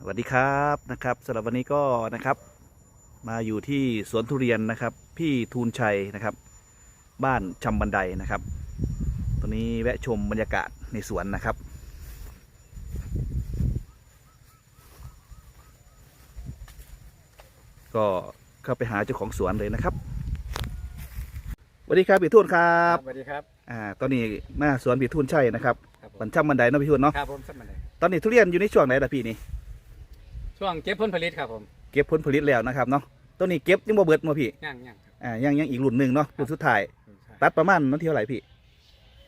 สวัสดีครับนะครับสำหรับวันนี้ก็นะครับ มาอยู่ที่สวนทุเรียนนะครับ พี่ทูลชัยนะครับ บ้านชำบันไดนะครับตอนนี้แวะชมบรรยากาศในสวนนะครับก็เข้าไปหาเจ้าของสวนเลยนะครับสวัสดีครับพี่ทูลครับสวัสดีครับอ่าตอนนี้มาสวนพี่ทูลชัยนะครับครับผมบันชำบันไดเนาะพี่ทูลเนาะครับผมสักมาเลยตอนนี้ทุเรียนอยู่ในช่วงไหนล่ะพี่นี่ ช่วงเก็บผลผลิตครับผมเก็บผลผลิตแล้วนะครับเนาะตัวนี้เก็บยังบ่เบิดมาพี่ย่างย่างครับอ่ายังยังอีกรุ่นหนึ่งเนาะรุ่นสุดท้ายใช่ตัดประมาณวันที่เท่าไหร่พี่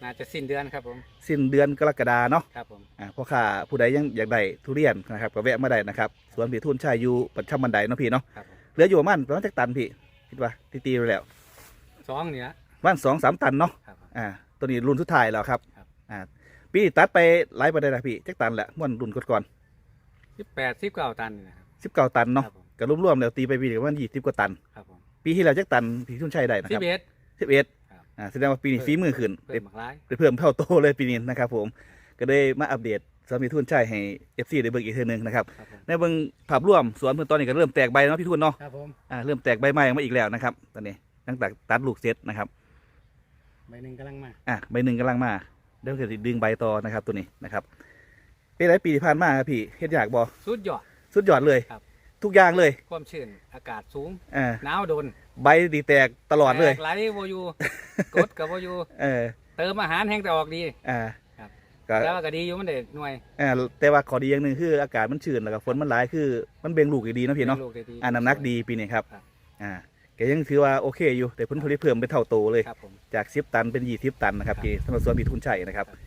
น่าจะสิ้นเดือนครับผมสิ้นเดือนกรกฎาเนาะครับผมอ่าพ่อค้าผู้ใดยังอยากได้ทุเรียนนะครับก็แวะมาได้นะครับสวนพี่ทุนชายอยู่ปัจฉมบันไดเนาะพี่เนาะครับผมเหลืออยู่ประมาณประมาณจักตันพี่คิดว่าตีๆไปแล้วสองเนี่ยประมาณสองสามตันเนาะครับผมอ่าตัวนี้รุ่นสุดท้ายแล้วครับครับอ่าปีนี้ตัดไปหลายประเด็นละพี่จักตันแหละม่วนรุ่นก่อน สิบแปดสิบเก้าตันนี่นะครับๆสิบเก้าตันเนาะครับผมก็รวมๆแล้วตีไปปีนี้ประมาณยี่สิบกว่าตัน ครับผมปีที่แล้วจักตันพี่ทุนชัยได้นะสิครับบเอ็ด สิบเอ็ดครับ อ่าแสดงว่าปีนี้ฝีมือขึ้นเพิ่มหมากร้าย ได้เพิ่มเท่าโตเลยปีนี้นะครับผมก็ได้มาอัปเดตสวนพี่ทุนใช่ให้เอฟซีได้เบิ่งอีกเทีนึงนะครับครับผมในเบิ่งภาพรวมสวนเพิ่นตอนนี้ก็เริ่มแตกใบเนาะพี่ทุนเนาะ ครับผมอ่าเริ่มแตกใบใหม่มาอีกแล้วนะครับตอนนี้ตั้งแต่ตัดลูกเสร็จนะครับใบหนึ่งกำลังมาอะใบหนึ่งกำลังมาเดี๋ยวจะดึงใบต่อนะครับตัวนี้นะครับ เป็นไรปีที่ผ่านมาครับพี่เฮ็ดอยากบ่สุดยอด สุดยอดเลยครับ ทุกอย่างเลยความชื้นอากาศสูงอ่าหนาวโดนใบดีแตกตลอดเลยแตกไหลโวอยูกดกับโวอยูเออเติมอาหารแห้งแต่ออกดีอ่าครับก็แล้วก็ดีอยู่มันเด็ดหน่วยอ่าแต่ว่าข้อดีอย่างหนึ่งคืออากาศมันชื้นแล้วก็ฝนมันหลายคือ มันเบ่งลูกดีๆเนาะพี่เนาะลูกได้ดีอ่าน้ำหนักดีปีนี้ครับครับอ่าแกยังถือว่าโอเคอยู่แต่ผลผลิตเพิ่มเป็นเท่าโตเลยครับผมจากสิบตันเป็นยี่สิบตันนะครับครับพี่สำหรับสวนพี่ทุนชัยนะครับครับ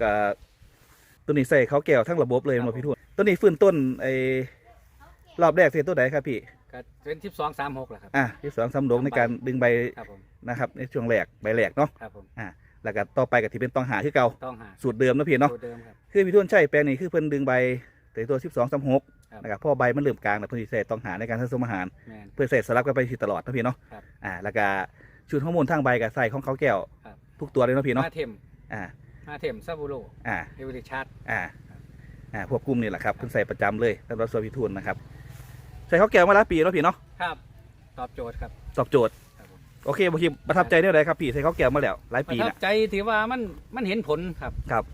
ก็ ตัวนี้ใส่เขาวแก้วทั้งระบบเลยครับมาพี่ทุนตัวนี้ฟื้นต้นไอ้รอบแรกเสียตัวไหนครับพี่ก็เป็นสิบสองสามหกแหละครับอะที่สองสามดงในการดึงใบครับผมนะครับในช่วงแรกใบแรกเนาะครับผมแล้วก็ต่อไปกับที่เป็นต้องหาคือเก่าต้องหาสูตรเดิมเนาะพี่เนาะตัวเดิมครับคือพี่ทุนชัยแปลงนี้คือเพิ่นดึงใบแต่ตัวสิบสองสามหกครับนะครับพอใบมันเริ่มกลางแล้วเพิ่นสิใส่ต้องหาในการผสมอาหารแมนเพื่อใส่สลับกันไปที่ตลอดเนาะพี่เนาะครับอ่าแล้วก็ชุดฮอร์โมนทางใบกับใส่ของเขาแก้วครับทุกตัวเลยเนาะพี่เนาะมาเทม อ่ามาเทมซาบูโรอ่า เอเวอริชาร์ดอ่า อ่า พวกกลุ่มนี่แหละครับเพิ่นใส่ประจำเลยสำหรับส่วนพี่ทุนนะครับ ใส่เขาแก้วมาแล้วปีเนาะพี่เนาะ ครับ ตอบโจทย์ครับ ตอบโจทย์ ครับผม โอเคบางทีประทับใจเนี่ยอะไรครับพี่ใส่เขาแก้วมาแล้วหลายประปีทัแล้บวใจถือว่ามันมันเห็นผลครับ ครับ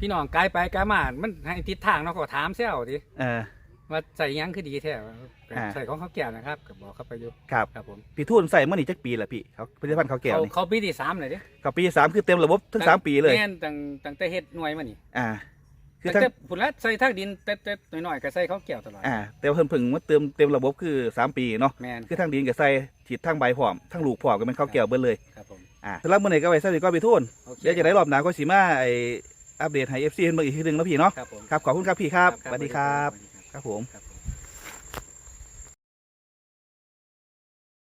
พี่น้องกายไปกายมา มันให้ทิศทางเนาะก็ถามเสี่ยวดิเออ ว่าใส่หยังคือดีแท้อ่า ใส่ของเขาแก้วนะครับก็บอกเขาไปอยู่ครับครับผมพี่ทุนใส่เมื่อนี่จักปีละพี่เขาผลิตภัณฑ์เขาแก้วเขานี่เขาปีที่สามเลยดิกับปีสามคือเต็มระบบทั้งสามปีเลย แม่นตั้งตั้งแต่เฮ็ดหน่วยมานี่อ่า คือตั้งทั้งแต่ผุนละใส่ทางดินแต่แต่หน่อยๆก็ใส่เขาแก้วตลอดอ่าแต่ว่าเพิ่นเพิ่งมาเติมเต็มระบบคือสามปีเนาะแมนคือทั้งดินกับใส่ฉีดทั้งใบพร้อมทั้งลูกพร้อมก็เป็นข้าวแก้วเบิ้เลยครับผมอ่าสำหรับเมื่อไหร่ก็ไว้สวัสดีก็พี่ทุนโอเคเดี๋ยวจะได้รอบหน้าก็สิมาไออัปเดตให้เอฟซีเห็นเบิ่งอีกทีหนึงแล้วพี่เนาะครับผมครับขอบคุณครับพี่ครับคสวัสดีครับ สวัสดี ครับผมครับ